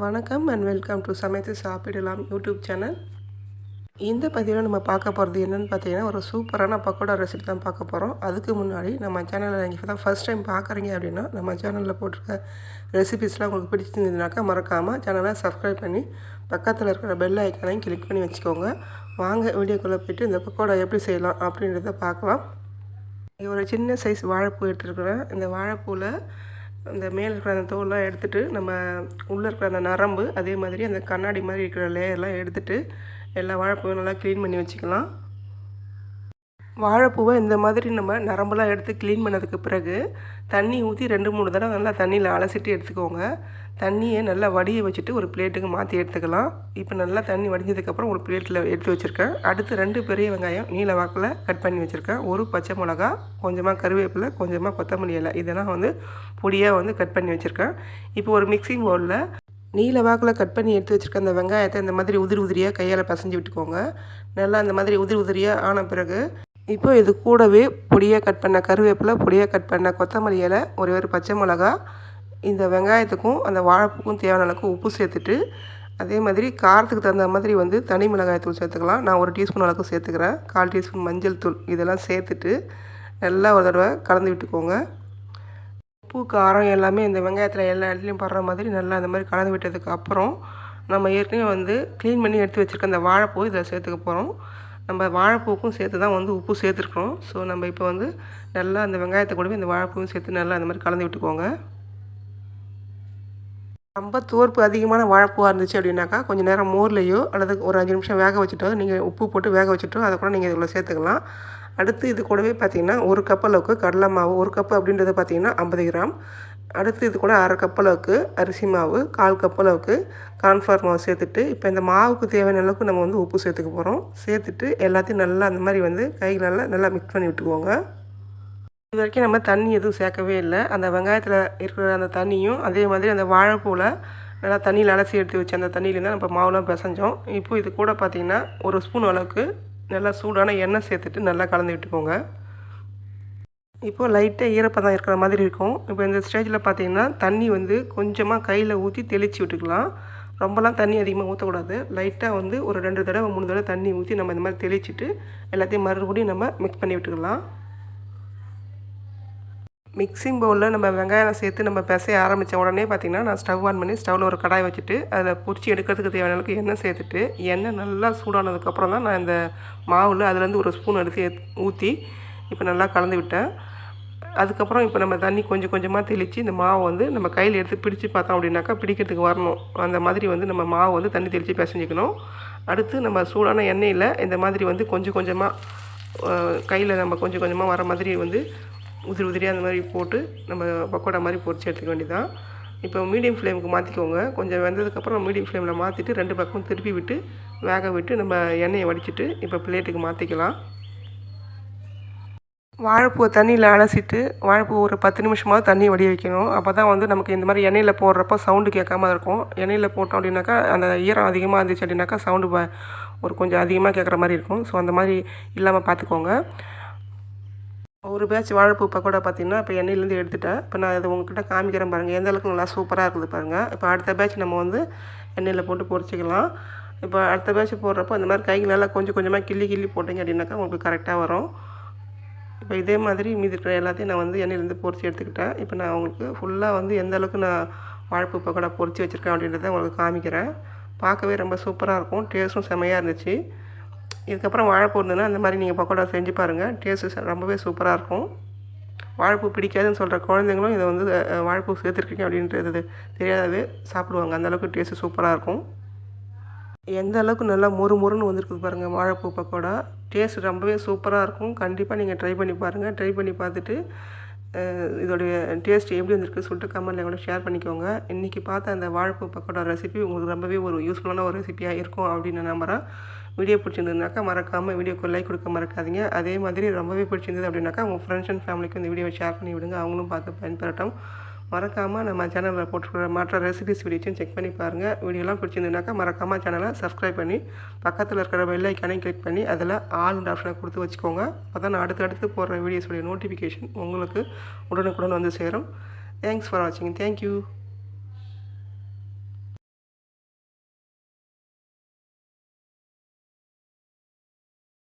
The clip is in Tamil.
வணக்கம் அண்ட் வெல்கம் டு சமைத்து சாப்பிடலாம் யூடியூப் சேனல். இந்த பதிவில் நம்ம பார்க்க போகிறது என்னென்னு பார்த்தீங்கன்னா ஒரு சூப்பரான பக்கோடா ரெசிபி தான் பார்க்க போகிறோம் அதுக்கு முன்னாடி நம்ம சேனலில் நீங்கள் தான் ஃபஸ்ட் டைம் பார்க்குறீங்க அப்படின்னா நம்ம சேனலில் போட்டிருக்க ரெசிபிஸ்லாம் உங்களுக்கு பிடிச்சிருந்ததுனாக்கா மறக்காமல் சேனலை சப்ஸ்கிரைப் பண்ணி பக்கத்தில் இருக்கிற பெல் ஐக்கானையும் கிளிக் பண்ணி வச்சுக்கோங்க. வாங்க வீடியோக்குள்ளே போயிட்டு இந்த பக்கோடா எப்படி செய்யலாம் அப்படின்றத பார்க்கலாம். ஒரு சின்ன சைஸ் வாழைப்பூ எடுத்துருக்குறேன். இந்த வாழைப்பூவில் அந்த மேலே இருக்கிற அந்த தோல்லாம் எடுத்துகிட்டு நம்ம உள்ளே இருக்கிற அந்த நரம்பு அதே மாதிரி அந்த கண்ணாடி மாதிரி இருக்கிற லேயர்லாம் எடுத்துகிட்டு எல்லா வாழைப்பூவும் நல்லா க்ளீன் பண்ணி வச்சுக்கலாம். வாழைப்பூவை இந்த மாதிரி நம்ம நரம்பெல்லாம் எடுத்து க்ளீன் பண்ணதுக்கு பிறகு தண்ணி ஊற்றி ரெண்டு மூணு தடவை நல்லா தண்ணியில் அலசிட்டு எடுத்துக்கோங்க. தண்ணியை நல்லா வடிய வச்சுட்டு ஒரு பிளேட்டுக்கு மாற்றி எடுத்துக்கலாம். இப்போ நல்லா தண்ணி வடிஞ்சதுக்கப்புறம் ஒரு பிளேட்டில் எடுத்து வச்சுருக்கேன். அடுத்து ரெண்டு பெரிய வெங்காயம் நீல வாக்கில் கட் பண்ணி வச்சுருக்கேன். ஒரு பச்சை மிளகா கொஞ்சமாக கருவேப்பிலை கொஞ்சமாக கொத்தமல்லி இலை. இதெல்லாம் வந்து பொடியாக வந்து கட் பண்ணி வச்சுருக்கேன். இப்போ ஒரு மிக்சிங் பவுலில் நீல வாக்கில் கட் பண்ணி எடுத்து வச்சுருக்க அந்த வெங்காயத்தை இந்த மாதிரி உதிரி உதிரியாக கையால் பசஞ்சு விட்டுக்கோங்க. நல்லா அந்த மாதிரி உதிரி உதிரியாக ஆன பிறகு இப்போ இது கூடவே பொடியாக கட் பண்ண கருவேப்பிலை பொடியாக கட் பண்ண கொத்தமல்லி இலை ஒரே ஒரு பச்சை மிளகா இந்த வெங்காயத்துக்கும் அந்த வாழைப்பூக்கும் தேவையான அளவுக்கு உப்பு சேர்த்துட்டு அதே மாதிரி காரத்துக்கு தகுந்த மாதிரி வந்து தனி மிளகாய் தூள் சேர்த்துக்கலாம். நான் ஒரு டீஸ்பூன் அளவுக்கு சேர்த்துக்கிறேன். கால் டீஸ்பூன் மஞ்சள் தூள் இதெல்லாம் சேர்த்துட்டு நல்லா ஒரு தடவை கலந்து விட்டுக்கோங்க. உப்பு காரம் எல்லாமே இந்த வெங்காயத்தில் எல்லா இடத்துலையும் படுற மாதிரி நல்லா அந்த மாதிரி கலந்து விட்டதுக்கு அப்புறம் நம்ம ஏற்கனவே வந்து க்ளீன் பண்ணி எடுத்து வச்சுருக்க அந்த வாழைப்பூ இதில் சேர்த்துக்க போகிறோம் நம்ம வாழைப்பூக்கும் சேர்த்து தான் வந்து உப்பு சேர்த்துருக்குறோம். ஸோ நம்ம இப்போ வந்து நல்லா அந்த வெங்காயத்தை கூடவே இந்த வாழைப்பூவும் சேர்த்து நல்லா அந்த மாதிரி கலந்து விட்டுக்கோங்க. ரொம்ப தோற்பு அதிகமான வாழைப்பூவாக இருந்துச்சு அப்படின்னாக்கா கொஞ்சம் நேரம் மோர்லேயோ அல்லது ஒரு அஞ்சு நிமிஷம் வேக வச்சுட்டோ நீங்கள் உப்பு போட்டு வேக வச்சுட்டோ அதை கூட நீங்கள் இதில் சேர்த்துக்கலாம். அடுத்து இது கூடவே பார்த்திங்கன்னா ஒரு கப் அளவுக்கு கடலை மாவு ஒரு கப்பு அப்படின்றது பார்த்திங்கன்னா ஐம்பது கிராம். அடுத்து இது கூட அரை கப் அளவுக்கு அரிசி மாவு கால் கப் அளவுக்கு கார்ன்ஃப்ளவர் மாவு சேர்த்துட்டு இப்போ இந்த மாவுக்கு தேவையான அளவுக்கு நம்ம வந்து உப்பு சேர்த்துக்க போகிறோம் சேர்த்துட்டு எல்லாத்தையும் நல்லா அந்த மாதிரி வந்து கைகளால் நல்லா மிக்ஸ் பண்ணி விட்டுக்குவோங்க. இது வரைக்கும் நம்ம தண்ணி எதுவும் சேர்க்கவே இல்லை. அந்த வெங்காயத்தில் இருக்கிற அந்த தண்ணியும் அதே மாதிரி அந்த வாழைப்பூவில் நல்லா தண்ணியில் அலசி எடுத்து வச்சு அந்த தண்ணியிலேருந்து தான் நம்ம மாவுலாம் பிசைஞ்சோம். இப்போ இது கூட பார்த்திங்கன்னா ஒரு ஸ்பூன் அளவுக்கு நல்லா சூடான எண்ணெய் சேர்த்துட்டு நல்லா கலந்து விட்டுக்கோங்க. இப்போது லைட்டாக ஈரப்பதம் இருக்கிற மாதிரி இருக்கும். இப்போ இந்த ஸ்டேஜில் பார்த்தீங்கன்னா தண்ணி வந்து கொஞ்சமாக கையில் ஊற்றி தெளித்து விட்டுக்கலாம். ரொம்பலாம் தண்ணி அதிகமாக ஊற்றக்கூடாது லைட்டாக வந்து ஒரு ரெண்டு தடவை மூணு தடவை தண்ணி ஊற்றி நம்ம இந்த மாதிரி தெளிச்சுட்டு எல்லாத்தையும் மறுபடியும் நம்ம மிக்ஸ் பண்ணி விட்டுக்கலாம். மிக்சிங் பவுலில் நம்ம வெங்காயம் சேர்த்து நம்ம பிசைய ஆரம்பித்த உடனே பார்த்திங்கன்னா நான் ஸ்டவ் ஆன் பண்ணி ஸ்டவ்வில் ஒரு கடாய் வச்சுட்டு அதில் பிடிச்சி எடுக்கிறதுக்கு தேவையான அளவுக்கு எண்ணெய் சேர்த்துட்டு எண்ணெய் நல்லா சூடானதுக்கப்புறம் தான் நான் இந்த மாவில் அதுலேருந்து ஒரு ஸ்பூன் எடுத்து ஊற்றி இப்போ நல்லா கலந்து விட்டேன். அதுக்கப்புறம் இப்போ நம்ம தண்ணி கொஞ்சம் கொஞ்சமாக தெளித்து இந்த மாவை வந்து நம்ம கையில் எடுத்து பிடிச்சி பார்த்தோம் அப்படின்னாக்கா பிடிக்கிறதுக்கு வரணும். அந்த மாதிரி வந்து நம்ம மாவு வந்து தண்ணி தெளித்து பிசைஞ்சிக்கணும். அடுத்து நம்ம சூடான எண்ணெயில் இந்த மாதிரி வந்து கொஞ்சம் கொஞ்சமாக கையில் நம்ம கொஞ்சம் கொஞ்சமாக வர மாதிரி வந்து உதிரி உதிரியாக அந்த மாதிரி போட்டு நம்ம பக்கோடா மாதிரி பொறிச்சு எடுத்துக்க வேண்டியதான் இப்போ மீடியம் ஃப்ளேமுக்கு மாற்றிக்கோங்க கொஞ்சம் வெந்ததுக்கப்புறம் மீடியம் ஃப்ளேமில் மாற்றிட்டு ரெண்டு பக்கமும் திருப்பி விட்டு வேக விட்டு நம்ம எண்ணெயை வடிச்சிட்டு இப்போ பிளேட்டுக்கு மாற்றிக்கலாம் வாழைப்பூவை தண்ணியில் அலசிட்டு வாழைப்பூ ஒரு பத்து நிமிஷமாவது தண்ணி வடிய வைக்கணும். அப்போ தான் வந்து நமக்கு இந்த மாதிரி எண்ணெயில் போடுறப்போ சவுண்டு கேட்காம இருக்கும். எண்ணெயில் போட்டோம் அப்படின்னாக்கா அந்த ஈரம் அதிகமாக இருந்துச்சு அப்படின்னாக்கா சவுண்டு ஒரு கொஞ்சம் அதிகமாக கேட்குற மாதிரி இருக்கும். ஸோ அந்த மாதிரி இல்லாமல் பார்த்துக்கோங்க. ஒரு பேட்ச் வாழைப்பூ பக்கோடா பார்த்திங்கன்னா இப்போ எண்ணெயிலேருந்து எடுத்துட்டேன். இப்போ நான் அதை உங்ககிட்ட காமிக்கிறேன் பாருங்கள் எந்த அளவுக்கு நல்லா சூப்பராக இருக்குது பாருங்கள் இப்போ அடுத்த பேட்ச் நம்ம வந்து எண்ணெயில் போட்டு பொரிச்சிக்கலாம் இப்போ அடுத்த பேட்ச் போடுறப்போ இந்த மாதிரி கைகளெல்லாம் கொஞ்சம் கொஞ்சமாக கிள்ளி கிள்ளி போட்டிங்க அப்படின்னாக்கா உங்களுக்கு கரெக்டாக வரும். இப்போ இதே மாதிரி மீதி இருக்கிற எல்லாத்தையும் நான் வந்து எண்ணெயிலேருந்து பொறிச்சு எடுத்துக்கிட்டேன். இப்போ நான் உங்களுக்கு ஃபுல்லாக வந்து எந்த அளவுக்கு நான் வாழைப்பூ பக்கோடா பொறிச்சு வச்சுருக்கேன் அப்படின்றத உங்களுக்கு காமிக்கிறேன். பார்க்கவே ரொம்ப சூப்பராக இருக்கும். டேஸ்ட்டும் செம்மையாக இருந்துச்சு. இதுக்கப்புறம் வாழைப்பூ இருந்ததுன்னா அந்த மாதிரி நீங்கள் பக்கோடா செஞ்சு பாருங்கள் டேஸ்ட்டு ரொம்பவே சூப்பராக இருக்கும். வாழைப்பூ பிடிக்காதுன்னு சொல்கிற குழந்தைங்களும் இதை வந்து வாழைப்பூ சேர்த்துருக்கீங்க அப்படின்றது தெரியாதவே சாப்பிடுவாங்க. அந்தளவுக்கு டேஸ்ட்டு சூப்பராக இருக்கும். எந்த அளவுக்கு நல்லா மொறு மொறுன்னு வந்திருக்கு பாருங்கள் வாழைப்பூ பக்கோடா. டேஸ்ட் ரொம்பவே சூப்பராக இருக்கும். கண்டிப்பாக நீங்கள் ட்ரை பண்ணி பாருங்கள் ட்ரை பண்ணி பார்த்துட்டு இதோடைய டேஸ்ட் எப்படி வந்திருக்கு சொல்லிட்டு கமெண்ட்டில் கூட ஷேர் பண்ணிக்கோங்க. இன்றைக்கி பார்த்த அந்த வாழைப்பூ பக்கோடா ரெசிபி உங்களுக்கு ரொம்பவே ஒரு யூஸ்ஃபுல்லான ஒரு ரெசிபியாக இருக்கும் அப்படின்னு நம்புகிறேன் வீடியோ பிடிச்சிருந்ததுனாக்கா மறக்காமல் வீடியோக்கு லைக் கொடுக்க மறக்காதீங்க. அதே மாதிரி ரொம்பவே பிடிச்சிருந்தது அப்படின்னாக்கா உங்கள் ஃப்ரெண்ட்ஸ் அண்ட் ஃபேமிலிக்கு இந்த வீடியோவை ஷேர் பண்ணி விடுங்க. அவங்களும் பார்த்து பயன்பெறட்டும். மறக்காமல் நம்ம சேனலில் போட்டுருக்கிற மற்ற ரெசிபிஸ் வீடியோஸையும் செக் பண்ணி பாருங்கள் வீடியோலாம் பிடிச்சிருந்துனாக்கா மறக்காமல் சேனலை சப்ஸ்கிரைப் பண்ணி பக்கத்தில் இருக்கிற பெல்லைக்கானையும் கிளிக் பண்ணி அதில் ஆல் ஆப்ஷனை கொடுத்து வச்சுக்கோங்க. அப்போ தான் நான் அடுத்தடுத்து போடுற வீடியோஸுடைய நோட்டிஃபிகேஷன் உங்களுக்கு உடனுக்குடன் வந்து சேரும். தேங்க்ஸ் ஃபார் வாட்சிங் தேங்க்யூ